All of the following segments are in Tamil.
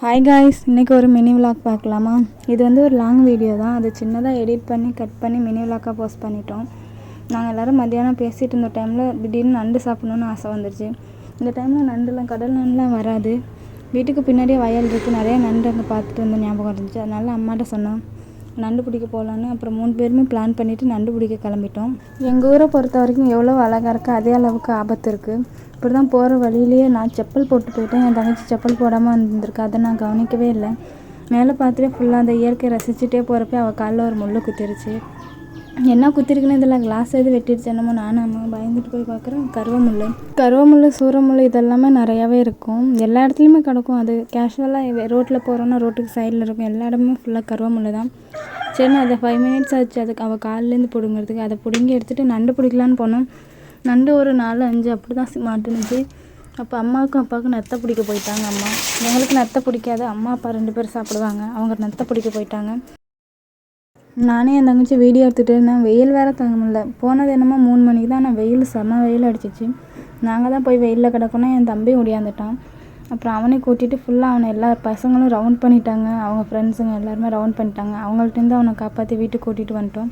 ஹாய் காய்ஸ் இன்றைக்கி ஒரு மினி விலாக் பார்க்கலாமா? இது வந்து ஒரு லாங் வீடியோ தான். அது சின்னதாக எடிட் பண்ணி கட் பண்ணி மினி விலாக்காக போஸ்ட் பண்ணிட்டோம். நாங்கள் எல்லோரும் மத்தியானம் பேசிகிட்டு இருந்த டைமில் திடீர்னு நண்டு சாப்பிட்ணுன்னு ஆசை வந்துருச்சு. இந்த டைமில் நண்டுலாம் கடல் நண்டுலாம் வராது. வீட்டுக்கு பின்னாடியே வயல் இருக்குது நிறைய நண்டு அங்கே பார்த்துட்டு வந்து ஞாபகம் இருந்துச்சு. அதனால அம்மாட்ட சொன்னோம். நண்டு பிடிக்க போகலான்னு அப்புறம் மூணு பேருமே பிளான் பண்ணிவிட்டு நண்டு பிடிக்க கிளம்பிட்டோம். எங்கள் ஊரை பொறுத்த வரைக்கும் எவ்வளோ அழகாக இருக்குது அதே அளவுக்கு ஆபத்து இருக்குது இப்படி தான் போகிற வழியிலேயே நான் செப்பல் போட்டு போயிட்டேன். என் தங்கச்சி செப்பல் போடாமல் வந்திருக்கு அதை நான் கவனிக்கவே இல்லை. மேலே பார்த்துட்டு ஃபுல்லாக அந்த இயற்கையை ரசிச்சுட்டே போகிறப்ப அவள் காலில் ஒரு முள்ளு குத்திருச்சு. என்ன குத்திருக்குன்னு இதில் கிளாஸ் எது வெட்டிடுச்சு என்னமோ நானும் அம்மா பயந்துட்டு போய் பார்க்குறேன் கருவமுள் கருவமுள் சூரமுள் இதெல்லாமே நிறையாவே இருக்கும். எல்லா இடத்துலையுமே கிடக்கும். அது கேஷுவலாக ரோட்டில் போகிறோன்னா ரோட்டுக்கு சைடில் இருக்கும். எல்லா இடமும் ஃபுல்லாக கருவமுள் தான். சரி அதை ஃபைவ் மினிட்ஸ் ஆச்சு. அதுக்கு அவள் காலிலேருந்து பிடுங்கிறதுக்கு. அதை பிடுங்கி எடுத்துகிட்டு நண்டு பிடிக்கலான்னு போனோம். நண்டு ஒரு நாலு அஞ்சு அப்படி தான் மாட்டுனுச்சு. அப்போ அம்மாவுக்கும் அப்பாவுக்கும் நத்தை பிடிக்க போயிட்டாங்க அம்மா. எங்களுக்கு நத்தை பிடிக்காது. அம்மா அப்பா ரெண்டு பேரும் சாப்பிடுவாங்க. அவங்க நத்தை பிடிக்க போயிட்டாங்க. நானே என் தங்கச்சி வீடியோ எடுத்துகிட்டு இருந்தேன் வெயில் வேறு தங்க முடியல போனது என்னமோ மூணு மணிக்கு தான். ஆனால் வெயில் செம்ம வெயில் அடிச்சிச்சு. நாங்கள் தான் போய் வெயிலில் கிடக்கணும். என் தம்பி ஓடியாந்துட்டான். அப்புறம் அவனை கூட்டிகிட்டு ஃபுல்லாக அவனை எல்லா பசங்களும் ரவுண்ட் பண்ணிட்டாங்க. அவங்க ஃப்ரெண்ட்ஸுங்க எல்லாருமே ரவுண்ட் பண்ணிட்டாங்க. அவங்கள்ட்டேருந்து அவனை காப்பாற்றி வீட்டுக்கு கூட்டிகிட்டு வந்துட்டோம்.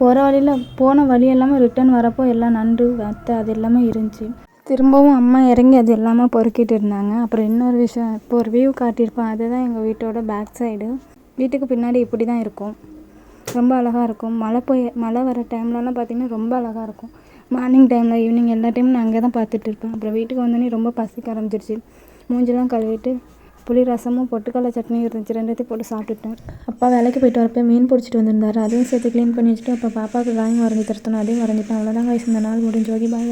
போகிற வழியில் போன வழி எல்லாமே ரிட்டர்ன் வரப்போ எல்லாம் நண்டு வத்தை அது எல்லாமே இருந்துச்சு. திரும்பவும் அம்மா இறங்கி அது எல்லாமே பொறுக்கிட்டு இருந்தாங்க. அப்புறம் இன்னொரு விஷயம் இப்போ ஒரு வியூ காட்டியிருப்பேன் அதுதான் எங்கள் வீட்டோட பேக் சைடு வீட்டுக்கு பின்னாடி இப்படி தான் இருக்கும். ரொம்ப அழகாக இருக்கும். மழை பெய்ய மழை வர டைம்லலாம் பார்த்திங்கன்னா ரொம்ப அழகாக இருக்கும். மார்னிங் டைமில் ஈவினிங் எல்லா டைமும் நான் அங்கே தான் பார்த்துட்டு இருப்பேன். அப்புறம் வீட்டுக்கு வந்தோடனே ரொம்ப பசிக்க ஆரம்பிச்சிருச்சு. மூஞ்செல்லாம் கழுவிட்டு புளி ரசமும் பொட்டுக்கடலை சட்னியும் இருந்துச்சு. ரெண்டுத்தையும் போட்டு சாப்பிட்டுட்டேன். அப்பா வேலைக்கு போயிட்டு வரப்போ மீன் பிடிச்சிட்டு வந்திருந்தாரு. அதையும் சேர்த்து க்ளீன் பண்ணி வச்சுட்டு அப்போ பாப்பாவுக்கு டிராயிங் வரைஞ்சி தரத்தணும். அதையும் வரைஞ்சிட்டேன் அவ்வளோதான் வயசு இந்த நாள் முடிஞ்சோகி பாய்